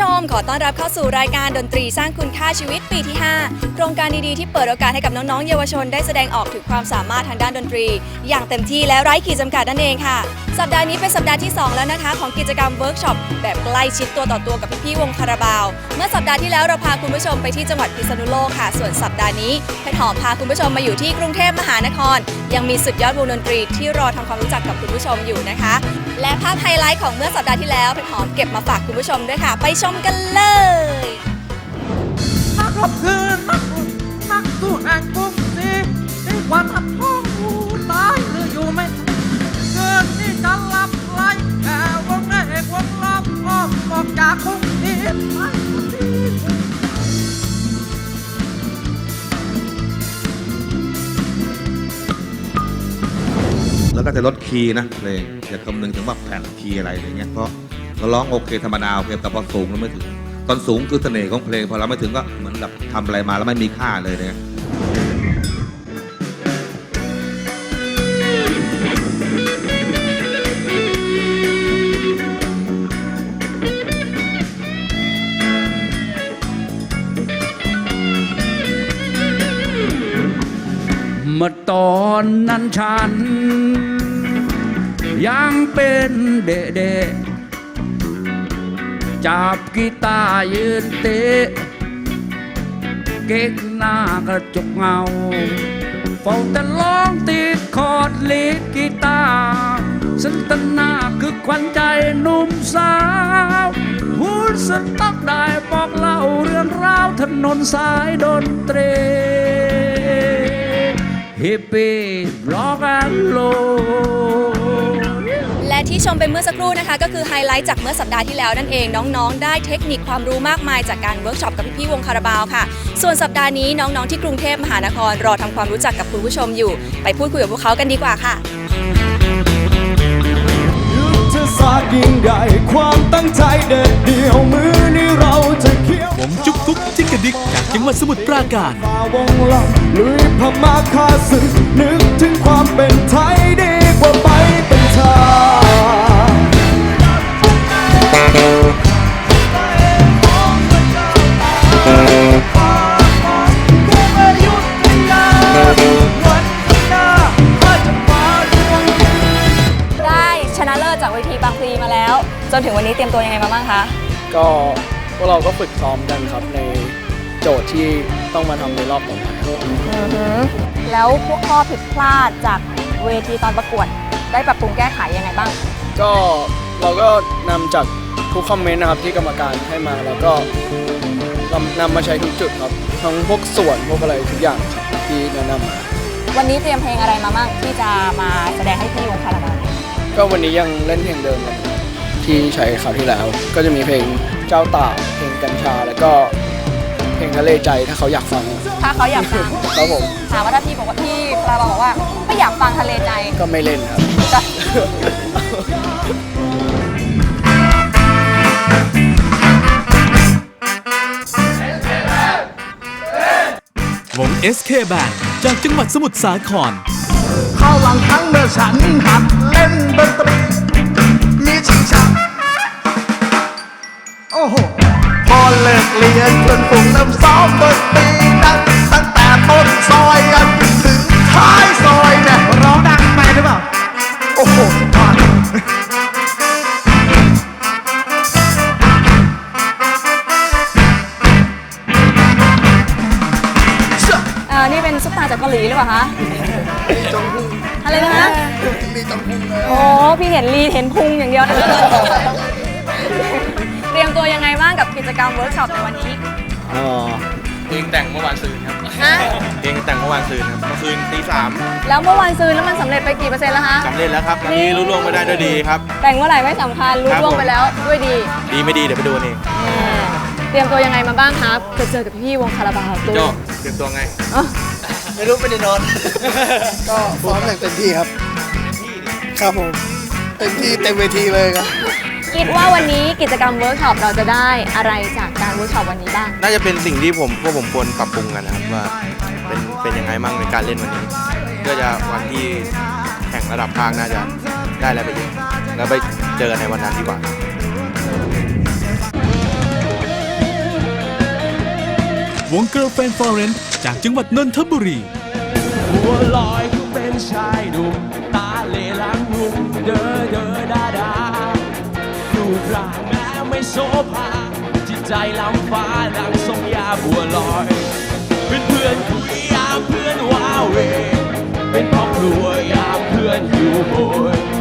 ชมขอต้อนรับเข้าสู่รายการดนตรีสร้างคุณค่าชีวิตปีที่ 5 โครงการดีๆที่เปิดโอกาสให้กับน้องๆ เยาวชนได้แสดงออกถึงความสามารถทางด้านดนตรี อย่างเต็มที่และไร้ขีดจำกัดนั่นเองค่ะ สัปดาห์นี้เป็นสัปดาห์ที่ 2 แล้วนะคะ ของกิจกรรมเวิร์กช็อปแบบใกล้ชิดตัวต่อตัวกับพี่ๆวงคาราบาว เมื่อสัปดาห์ที่แล้วเราพาคุณผู้ชมไปที่จังหวัดพิษณุโลกค่ะ ส่วนสัปดาห์นี้เพชรหอมพาคุณผู้ชมมาอยู่ที่กรุงเทพมหานคร ยังมีสุดยอดวงดนตรีที่รอทำความรู้จักกับคุณผู้ชมอยู่นะคะ และภาพไฮไลท์ของเมื่อสัปดาห์ที่แล้วเป็นหอมเก็บมาฝากคุณผู้ชมด้วยค่ะ ไปชมกันเลยนักรบคืนนัก จะลดคีย์นะเพลงอย่าคำนึงถึงว่าแผ่นคีย์อะไรอะไรเงี้ยเพราะเราร้องโอเคธรรมดาโอเคแต่พอสูงแล้วไม่ถึง ตอนสูงคือเสน่ห์ของเพลงพอเราไม่ถึงก็เหมือนกับทำอะไรมาแล้วไม่มีค่าเลยเนี่ยเมื่อตอนนั้นฉัน ยังเป็นเด็กๆจับกีตาร์ยืนเตะ เก๊กหน้ากระจกเงาเฝ้าแต่ร้องติดคอร์ดลีดกีตาร์สันตนาคือควันใจหนุ่มสาวหูสต๊อกได้บอกเล่าเรื่องราวถนนสายดนตรีฮิปปี้ร็อกแอนโลแล ที่ชมไปเมื่อสักครู่นะคะ ก็คือไฮไลท์จากเมื่อสัปดาห์ที่แล้วนั่นเองน้องๆ ได้เทคนิคความรู้มากมายจากการเวิร์กช็อปกับพี่ๆวงคาราบาวค่ะ ส่วนสัปดาห์นี้น้องๆที่กรุงเทพมหานครรอทำความรู้จักกับคุณผู้ชมอยู่ ไปพูดคุยกับพวกเขากันดีกว่าค่ะยุทธศาสตร์ยิ่งใหญ่ความตั้งใจเด็ดเดี่ยวมือนี้เราจะเคี้ยวผมจุกกุ๊กจิกกระดิกจากจังหวัดสมุทรปราการฝ่าวงลำลุยพม่าฆ่าศึกนึกถึงความเป็นไทยดีกว่าไปเป็นชาติ ได้ชนะเลิศจากเวทีบางพลีมาแล้ว จนถึงวันนี้เตรียมตัวยังไงมาบ้างคะ ก็พวกเราก็ฝึกซ้อมกันครับในโจทย์ที่ต้องมาทำในรอบต่อไปครับ แล้วพวกข้อผิดพลาดจากเวทีตอนประกวด ได้ปรับปรุงแก้ไขยังไงบ้าง ก็เราก็นำจากทุกคอมเมนต์นะครับที่กรรมการให้มาแล้วก็นำนำมาใช้ทุกจุดครับทั้งพวกส่วนพวกอะไรทุกอย่างครับที่แนะนำมา วันนี้เตรียมเพลงอะไรมาบ้างที่จะมาแสดงให้พี่วงคาราบาวก็วันนี้ยังเล่นเพลงเดิมครับที่ใช้คราวที่แล้ว ก็จะมีเพลงเจ้าตากเพลงกัญชา แล้วก็เพลงทะเลใจถ้าเขาอยากฟังถ้าเขาอยากฟังครับผม ถามว่าถ้าพี่บอกว่าพี่ คาราบาวบอกว่าไม่อยากฟังทะเลใจ ก็ไม่เล่นครับจะวง SK Band จากจังหวัดสมุทรสาคร เข้าหลังครั้งเมื่อฉันหัดเล่นดนตรีมีชิงชักโอ้โหพอเลิกเรียนเพื่อนฝูงเริ่มซ้อมดนตรีดังตั้งแต่ต้นซอยยันถึง ท้ายซอยเนี่ยร้องดังไปหรือเปล่า โอ้โหสุดยอดเออนี่เป็นซุปตาจากเกาหลีหรือเปล่าคะอะไรนะคะโอ้พี่เห็นลีเห็นพุงอย่างเดียวนะเตรียมตัวยังไงบ้างกับกิจกรรมเวิร์กช็อปในวันนี้เพลงแต่งเมื่อวานซืนครับ ฮะ เพลงแต่งเมื่อวานซืนครับเมื่อคืนตีสามแล้วเมื่อวานซื้อแล้วมันสำเร็จไปกี่เปอร์เซ็นต์แล้วคะสำเร็จแล้วครับตอนนี้รู้ล่วงไปได้ด้วยดีครับ แต่งเมื่อไหร่ไม่สำคัญรู้ครับ ล่วงผมไปแล้วด้วยดีดีไม่ดีเดี๋ยวไปดูเองอ่าเตรียมตัวยังไงมาบ้างครับจะเจอกับพี่วงคาราบาวตัวโจเตรียมตัวไงอ๋อไม่รู้ไปได้นอน ก็ซ้อมอย่างเต็มที่ครับ ครับผม เต็มที่เต็มเวทีเลยครับ คิดว่าวันนี้กิจกรรมเวิร์กช็อปเราจะได้อะไรจากการเวิร์กช็อปวันนี้บ้าง น่าจะเป็นสิ่งที่ผมพวกผมควรปรับปรุงกันนะครับว่าเป็นเป็นยังไงมั่งในการเล่นวันนี้เพื่อจะวันที่แข่งระดับภาคน่าจะได้อะไรไปเยอะแล้วไปเจอกันในวันนั้นดีกว่าวง Girlfriend Florence จากจังหวัดนนทบุรีบัวลอยคือเป็นชายหนุ่มตาเหลหลังรุ่มเด้อเด้อดา ดารูปร่าแม้ไม่โสภาจิตใจล้ำฟ้าดังทรงยาบัวลอย เป็นเพื่อนคุยยามเพื่อนว้าเวเป็นพ่อครัวยามเพื่อนอยู่โหย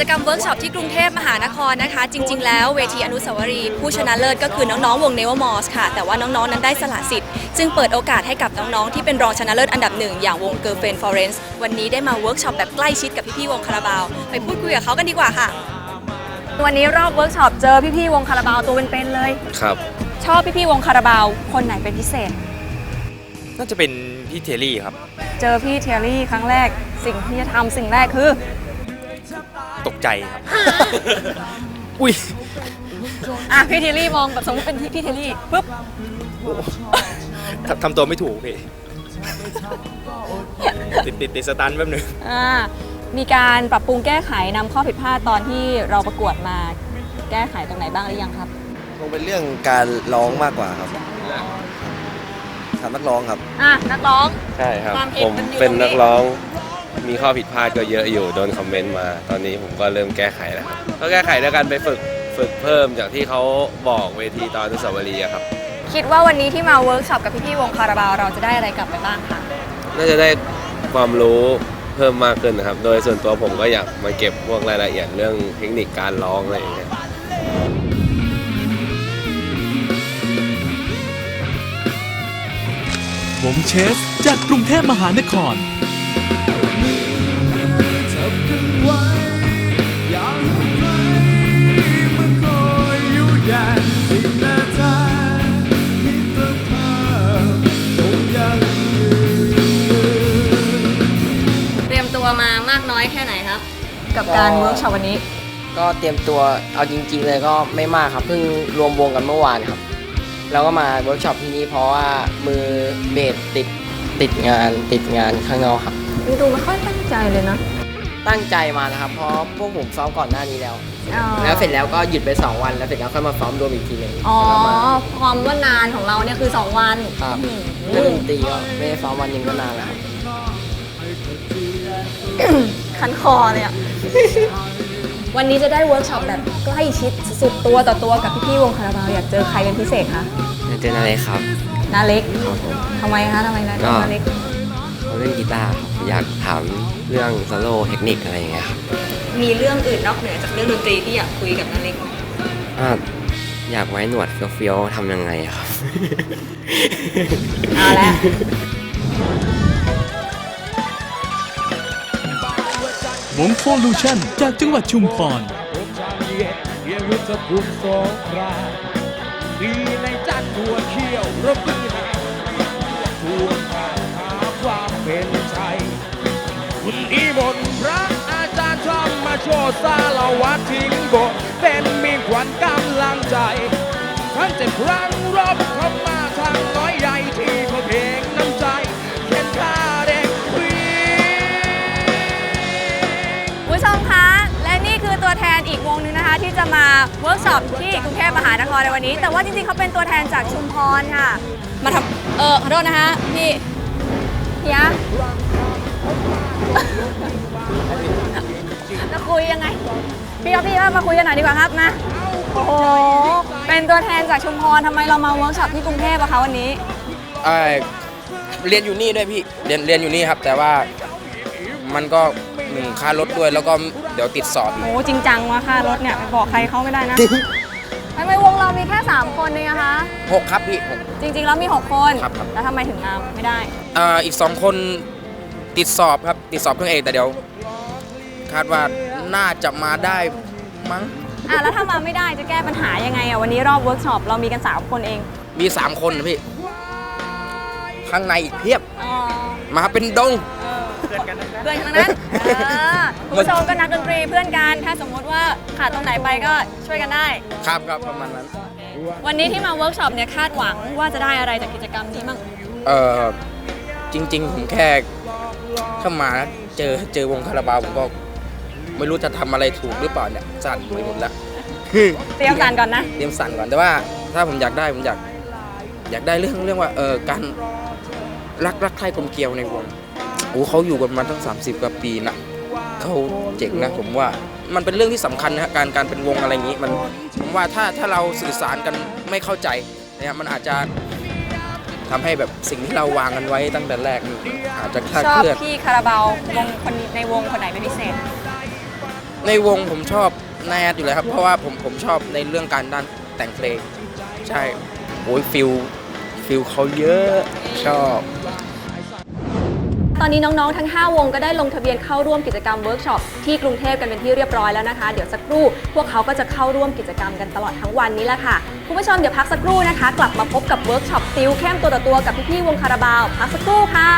จกรรมเวิร์กช็อปที่กรุงเทพมหานครนะคะ จริง ๆ แล้วเวทีอนุสาวรีย์ผู้ชนะเลิศก็คือน้องๆวงเนวมอสค่ะ แต่ว่าน้องๆนั้นได้สละสิทธิ์ จึงเปิดโอกาสให้กับน้องๆที่เป็นรองชนะเลิศอันดับหนึ่งอย่างวงเกิร์ลเฟนฟอเรนซ์วันนี้ได้มาเวิร์กช็อปแบบใกล้ชิดกับพี่ๆวงคาราบาวไปพูดคุยกับเขากันดีกว่าค่ะ วันนี้รอบเวิร์กช็อปเจอพี่ๆวงคาราบาวตัวเป็นๆเลย ครับ ชอบพี่ๆวงคาราบาวคนไหนเป็นพิเศษ น่าจะเป็นพี่เทลลี่ครับ เจอพี่เทยรี่ครั้งแรกสิ่งที่จะทำสิ่งแรกคือ ตกใจครับ อุ้ย อะพี่เทยรี่มองแบบสมมติเป็นพี่เทยรี่ปุ๊บทำทำตัวไม่ถูกพี่ ติดติดติดสตันแป๊บหนึง อ่ามีการปรับปรุงแก้ไขนำข้อผิดพลาดตอนที่เราประกวดมาแก้ไขตรงไหนบ้างหรือยังครับ คงเป็นเรื่องการร้องมากกว่าครับถามนักร้องครับ อะนักร้อง ใช่ครับ ความเห็นผมมันอยู่เป็นตรงนี้นักร้อง มีข้อผิดพลาดก็เยอะอยู่โดนคอมเมนต์มา ตอนนี้ผมก็เริ่มแก้ไขแล้วครับก็แก้ไขด้วยการไปฝึกฝึกเพิ่มจากที่เขาบอกเวทีตอนอนุสาวรีย์อะครับ คิดว่าวันนี้ที่มาเวิร์กช็อปกับพี่ๆวงคาราบาวเราจะได้อะไรกลับไปบ้างคะน่าจะได้ความรู้เพิ่มมากขึ้นนะครับ โดยส่วนตัวผมก็อยากมาเก็บพวกรายละเอียดเรื่องเทคนิคการร้องอะไรอย่างเงี้ยวงเชสจากกรุงเทพมหานคร เตรียมตัวมามากน้อยแค่ไหนครับ กับการเวิร์กช็อปวันนี้ ก็เตรียมตัวเอาจริง ๆ เลยก็ไม่มากครับ เพิ่งรวมวงกันเมื่อวานครับ แล้วก็มาเวิร์กช็อปที่นี่เพราะว่ามือเบสติดติดงานติดงานข้างนอกครับ ดูไม่ค่อยตั้งใจเลยนะ ตั้งใจมานะครับเพราะพวกผมซ้อมก่อนหน้านี้แล้วแล้วเสร็จแล้วก็หยุดไป 2 วันแล้วเสร็จแล้วค่อยมาซ้อมรวมอีกทีหนึงอ๋อแล้วก็มาความว่านานของเราเนี่ยคือ 2 วันครับอืมเล่นดนตรีก็ไม่ได้ซ้อมวันหนึงก็นานแล้วครับคันคอเลยอะวันนี้จะได้เวิร์กช็อปแบบใกล้ชิดสุดตัวต่อตัวกับพี่ๆวงคาราบาวอยากเจอใครเป็นพิเศษคะเจออะไรครับ นาเล็กครับผม ทำไมคะทำไมนาก็ นาเล็ก เขาเล่นกีตาร์ครับอยากถามเรื่องโซโล่เทคนิคอะไรอย่างเงี้ยครับมีเรื่องอื่นนอกเหนือจากเรื่องดนตรีที่อยากคุยกับนาเล็กไหมอยากไว้หนวดเฟี้ยวๆทำยังไงครับ เอาละ วงโฟลูชั่นจากจังหวัดชุมพรเยี่ยมจะกลุ่มสงครามดีในจันหัวเขี้ยวรบมือ คุณอีบนพระอาจารย์ชอบมาโชว์สารวัตรทิ้งบทเป็นมีขวัญกำลังใจทั้งเจ็ดครั้งรบเข้ามาทางน้อยใหญ่ที่พบเพลงน้ำใจเขียนคาเด็กผู้หญิงคุณผู้ชมคะ และนี่คือตัวแทนอีกวงหนึงนะคะ ที่จะมาเวิร์กช็อปที่กรุงเทพมหานครในวันนี้ แต่ว่าจริงๆเขาเป็นตัวแทนจากชุมพรค่ะ มาทำเออขอโทษนะคะพี่เฮีย จะคุยยังไง พี่ครับพี่ว่ามาคุยกันหน่อยดีกว่าครับนะ โอ้โห เป็นตัวแทนจากชุมพรทำไมเรามาเวิร์กช็อปที่กรุงเทพอะคะวันนี้ เอ่อเรียนอยู่นี่ด้วยพี่เรียนเรียนอยู่นี่ครับ แต่ว่ามันก็หนึ่งค่ารถด้วยแล้วก็เดี๋ยวติดสอบอีกโอ้จริงจังว่ะค่ารถเนี่ยไปบอกใครเขาไม่ได้นะทำไมวงเรามีแค่ 3 คนเองอะคะ หกครับพี่หก จริงๆแล้วมี 6 คน ครับครับ แล้วทำไมถึงมาไม่ได้ อ่าอีกสองคน ติดสอบครับ ติดสอบเครื่องเอกแต่เดี๋ยว คาดว่าน่าจะมาได้มั้ง อะแล้วถ้ามาไม่ได้จะแก้ปัญหายังไงอะวันนี้รอบเวิร์กช็อปเรามีกัน3คนเองมีสามคนนะพี่ ข้างในอีกเพียบ อ๋อมาเป็นดง เพื่อนกันทั้งนั้นอ่าคุณผู้ชมก็นักดนตรีเพื่อนกันถ้าสมมติว่าขาดตรงไหนไปก็ช่วยกันได้ ครับครับประมาณนั้น วันนี้ที่มาเวิร์กช็อปเนี่ยคาดหวังว่าจะได้อะไรจากกิจกรรมนี้มั่งเออจริง ๆ ผมแค่ เข้ามาเจอเจอวงคาราบาวผมก็ไม่รู้จะทำอะไรถูกหรือเปล่าเนี่ยสั่นไปหมดแล้วเตรียมการก่อนนะเตรียมสั่นก่อนแต่ว่าถ้าผมอยากได้ผมอยากอยากได้เรื่องเรื่องว่าเออการรักรักใคร่กลมเกลียวในวงโอ้เขาอยู่กันมาตั้ง 30 กว่าปีนะเขาเจ๋งนะผมว่ามันเป็นเรื่องที่สำคัญนะฮะการการเป็นวงอะไรอย่างนี้มันผมว่าถ้าถ้าเราสื่อสารกันไม่เข้าใจนะครับมันอาจจะ ทำให้แบบสิ่งที่เราวางกันไว้ตั้งแต่แรกมันอาจจะคลาดชอบเคลื่อน พี่คาราบาววงคนในวงคนไหนเป็นพิเศษ ในวงผมชอบนายแอดอยู่แล้วครับ เพราะว่าผมผมชอบในเรื่องการด้านแต่งเพลง ใช่โอ้ยฟิลฟิลเขาเยอะชอบ ตอนนี้น้องๆ ทั้ง 5 วงก็ได้ลงทะเบียนเข้าร่วมกิจกรรมเวิร์กช็อปที่กรุงเทพกันเป็นที่เรียบร้อยแล้วนะคะ เดี๋ยวสักครู่พวกเขาก็จะเข้าร่วมกิจกรรมกันตลอดทั้งวันนี้แหละค่ะ คุณผู้ชมเดี๋ยวพักสักครู่นะคะ กลับมาพบกับเวิร์กช็อปติวเข้มตัวต่อตัวกับพี่ๆวงคาราบาวพักสักครู่ค่ะ